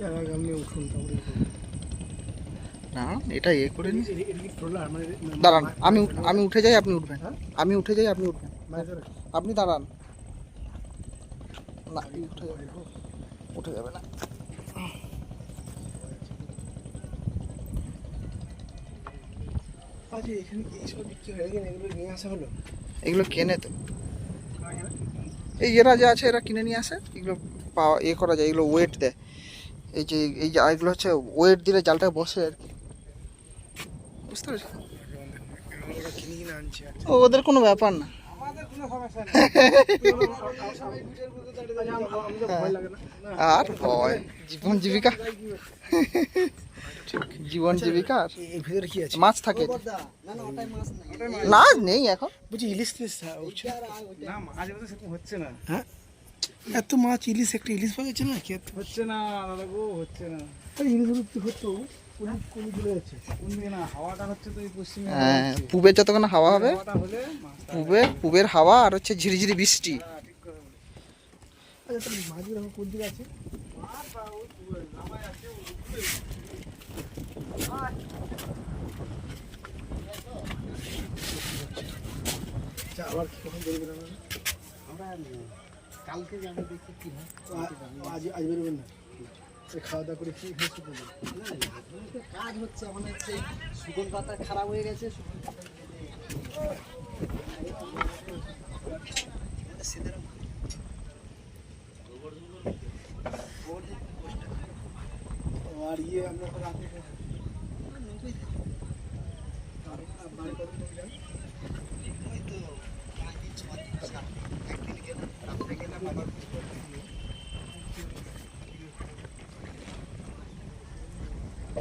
উঠুন না এটা এ করে নি। দাঁড়ান আমি আমি উঠে যাই আপনি উঠবেন। হ্যাঁ? আমি উঠে যাই আপনি উঠবেন। আপনি দাঁড়ান। না উঠে যাবে। উঠে যাবে না। আচ্ছা হয়ে এগুলো নিয়ে আসা হলো? এগুলো কেনে তো। এই এরা যে আছে এরা কিনে নিয়ে আসে। এগুলো পাওয়া ইয়ে করা যায় এগুলো ওয়েট দেয়। এই যে এই যে এগুলো হচ্ছে ওয়েট দিলে জালটা বসে আর কি। বুঝতে পারছি। ওদের কোনো ব্যাপার না। আমাদের কোনো সমস্যা নেই আমাদের ভয় লাগে না আর ভয়। জীবন জীবিকা। জীবন জীবিকা আর ভিতরে কি আছে মাছ থাকে না নেই এখন। বলছি ইলিশ উঠছে না মাছ হচ্ছে না। হ্যাঁ? এত মাছ ইলিশ একটা ইলিশ পাওয়া যাচ্ছে না? খেত হচ্ছে না দাদা গো হচ্ছে না। ইলিশ হতো কোন কোন চলে যাচ্ছে? কোন দিকে না হাওয়াটা হচ্ছে তো এই পশ্চিমে হ্যাঁ পুবের যতক্ষণ হাওয়া হবে পুবে পুবের হাওয়া আর হচ্ছে ঝিরিঝিরি বৃষ্টি। আবার কালকে যাব দেখি কি হয় আজ আজ বেরোবেন না। খাওয়া দাওয়া করে কি হবে? কাজ হচ্ছে আমাদের সেই সুগন পাতা খারাপ হয়ে গেছে। আর ইয়ে আমরা রাতে বাড়ি কত লোক যান?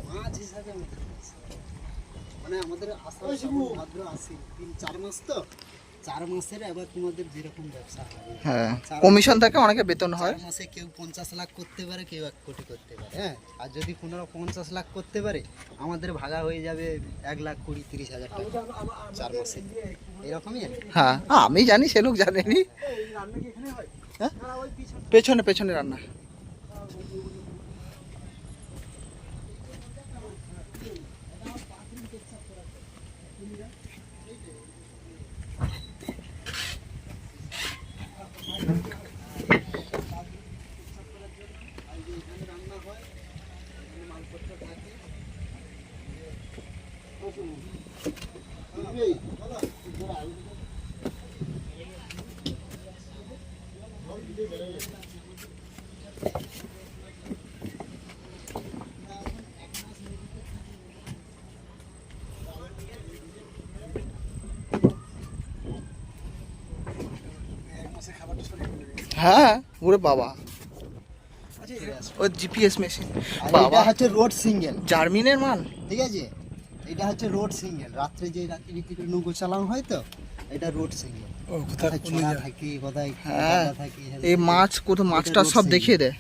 মাছ হিসাবে আমাদের কাজ। মানে আমাদের আসার মাত্র আসি তিন চার মাস তো। চার মাসের এবার তোমাদের যেরকম ব্যবসা হবে। হ্যাঁ কমিশন থাকে অনেকে বেতন হয়। মাসে কেউ পঞ্চাশ লাখ করতে পারে কেউ এক কোটি করতে পারে হ্যাঁ? আর যদি পনেরো পঞ্চাশ লাখ করতে পারে আমাদের ভাগা হয়ে যাবে এক লাখ কুড়ি তিরিশ হাজার টাকা চার মাসে। এরকমই আর হ্যাঁ আমি জানি সে লোক জানেনি। হয়? হ্যাঁ? পেছনে। পেছনে রান্না। হ্যাঁ ওরে বাবা। ও জিপিএস মেশিন বাবা। হচ্ছে রোড সিঙ্গেল জার্মিনের মাল? ঠিক আছে? এটা হচ্ছে রোড সিঙ্গেল রাত্রে যে রাত্রি রীতি নৌকো চালানো হয় তো এটা রোড সিঙ্গেল হ্যাঁ। থাকে এই মাছ কোথাও মাছটা সব দেখিয়ে দেয়।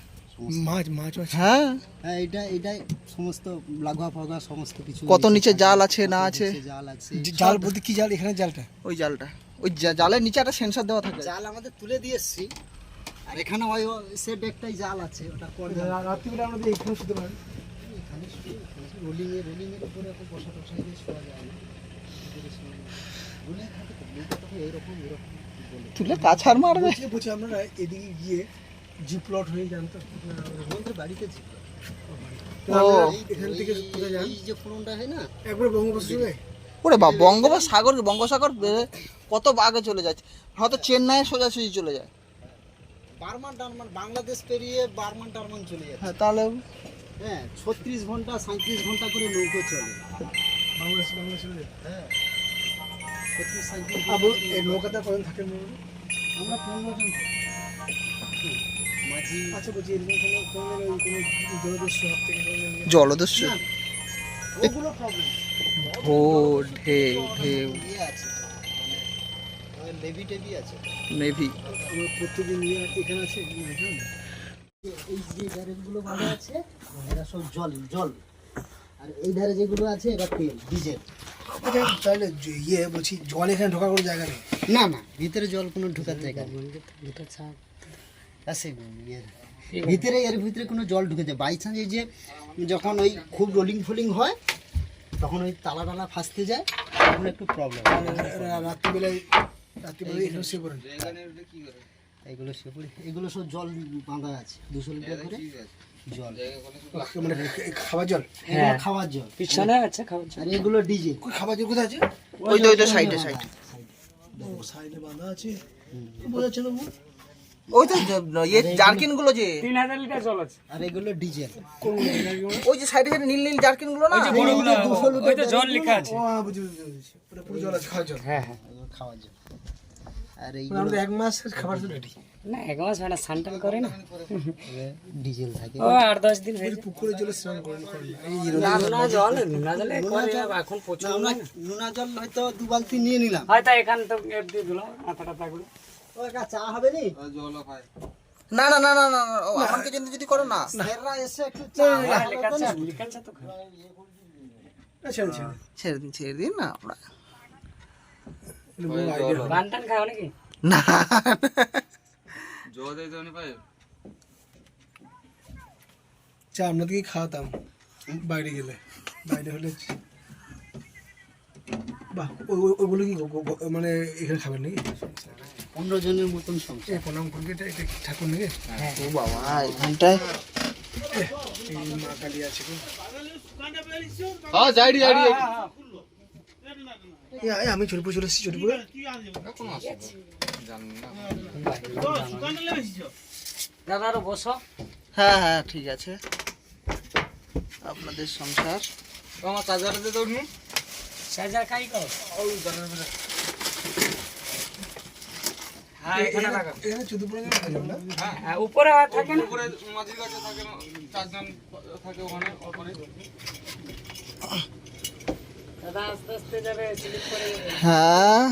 মাছ মাছ হ্যাঁ। হ্যাঁ এটা এটা সমস্ত লাগোয়া ফাগা সমস্ত কিছু কত নিচে জাল আছে, না আছে? জাল আছে। জাল বলতে কি জাল? এখানে জালটা? ওই জালটা। ওই জালের নিচে একটা সেন্সার দেওয়া থাকে। জাল আমাদের তুলে দিয়ে এসছি। আর এখানে ওই সে ডেকটাই জাল আছে ওটা রাত্রিবেলা আমরা এখানে শুতে পারি এখানে রোলিং এ রোলিং এর উপরে এত বসা টসা দিয়ে শোয়া যায় না। রোলিং থাকে তো নৌকা তখন এরকম এরকম বলে। তুলে কাছার মারবে। বলছি আপনারা এদিকে গিয়ে জি প্লট হয়ে যান তো। আমাদের বাড়িতে ছিল তো আপনারা ও। এখান থেকে কোথায় যান? যে ফোনটা হয় না? একবার বঙ্গোপসাগর। ওরে বা বঙ্গোপসাগর বঙ্গোসাগর বেড়ে কত আগে চলে যাচ্ছে হয়তো চেন্নাইয়ের সোজাসুজি চলে যায়। বারমান টারমান বাংলাদেশ পেরিয়ে বার্মান টার্মান চলে যাচ্ছে। হ্যাঁ তাহলে হ্যাঁ ছত্রিশ ঘণ্টা সাঁত্রিশ ঘণ্টা করে নৌকো চলে। বাংলাদেশ বাংলাদেশ হ্যাঁ ছত্রিশ সাঁত্রিশ এই নৌকাতে কজন থাকেন আমরা পনেরো জন মাঝি। আচ্ছা বলছি এরকম কোনো কোনো কোনো জলদস্যু হাত থেকে জলদস্যু? ওগুলো প্রবলেম ও ঢেউ ঢেউ। ইয়ে আছে মানে লেভি টেভি আছে মেবি আমার প্রত্যেকদিন নিয়ে এখানে আছে এই যে বাঁধা আছে এরা সব জল জল। আর এই ধারে যেগুলো আছে এরা তেল ডিজেল। আচ্ছা তাহলে ইয়ে বলছি জল এখানে ঢোকার কোনো জায়গা নেই? না না ভিতরে জল কোনো ঢোকার জায়গা নেই। আছে ইয়ে ভিতরে এর ভিতরে কোনো জল ঢুকে যায় বাই চান্স এই যে যখন ওই খুব রোলিং ফোলিং হয় তখন ওই তালা টালা ফাঁসতে যায় তখন একটু প্রবলেম রাত্রিবেলায় রাত্রিবেলায় এখানে শুয়ে পড়েন। এগুলো সেপুরি এগুলো সব জল বাঁধা আছে। দুশো লিটার করে জল। মানে জল। খাওয়ার জল। পিছনে আছে খাবার আর এগুলো ডিজে। কই জল কোথায় আছে? ওই তো ওই তো সাইডে সাইডে। সাইডে। বাঁধা আছে। বোঝা না ওই তো ইয়ে জার্কিনগুলো যে। তিন হাজার লিটার জল আছে। আর এগুলো ডিজেল ওই যে সাইডে সাইডে নীল নীল জার্কিনগুলো না? ওই তো জল লেখা আছে। ও বুঝি বুঝি বুঝি। ওটা পুরো জল আছে খাওয়ার জল। হ্যাঁ হ্যাঁ জল। আর এই মানে এক মাসের খাবার জল রেডি না এক মাস হয় না সানটান করে না। ডিজেল থাকে। ও আট দশ দিন হয়ে পুকুরের জলে স্নান করেন নোনা জল নোনা জলে করে এখন প্রচুর আমরা নোনা। জল হয়তো দু বালতি নিয়ে নিলাম। হয়তো এখান তো এর দিয়ে দিলাম ও একা চা হবে নি? না না না না না না, ও আমাকে যদি যদি করো না। স্যাররা এসে একটু চা হ্যাঁ, লেখা আছে লেখা আছে তো ছেড়ে দিন ছেড়ে দিন। না আমরা আইডিয়া বান খাও নাকি? না। চা আপনাদেরকে খাওয়াতাম। বাইরে গেলে। বাইরে হলে বাহ ওই- ওই- ওইগুলো কি মানে এখানে খাবেন নাকি? পনেরো জনের মতন সংসার। প্রণাম করবে এটা এটা ঠাকুর নাকি? ও বাবা এখানটায় মা কালী আছে গো। এই, এই, আমি চলপুর চলে এসেছি চলপুরে। দাদা আরও বসো। হ্যাঁ হ্যাঁ ঠিক আছে। আপনাদের সংসার। চার্জার খাই কো হ্যাঁ এখানে রাখো। এখানে চতুর্পুরে গেলে খাওয়া না? হ্যাঁ, উপরে আর থাকে না? দাদা আস্তে আস্তে যাবে স্লিপ করে যাবে। হ্যাঁ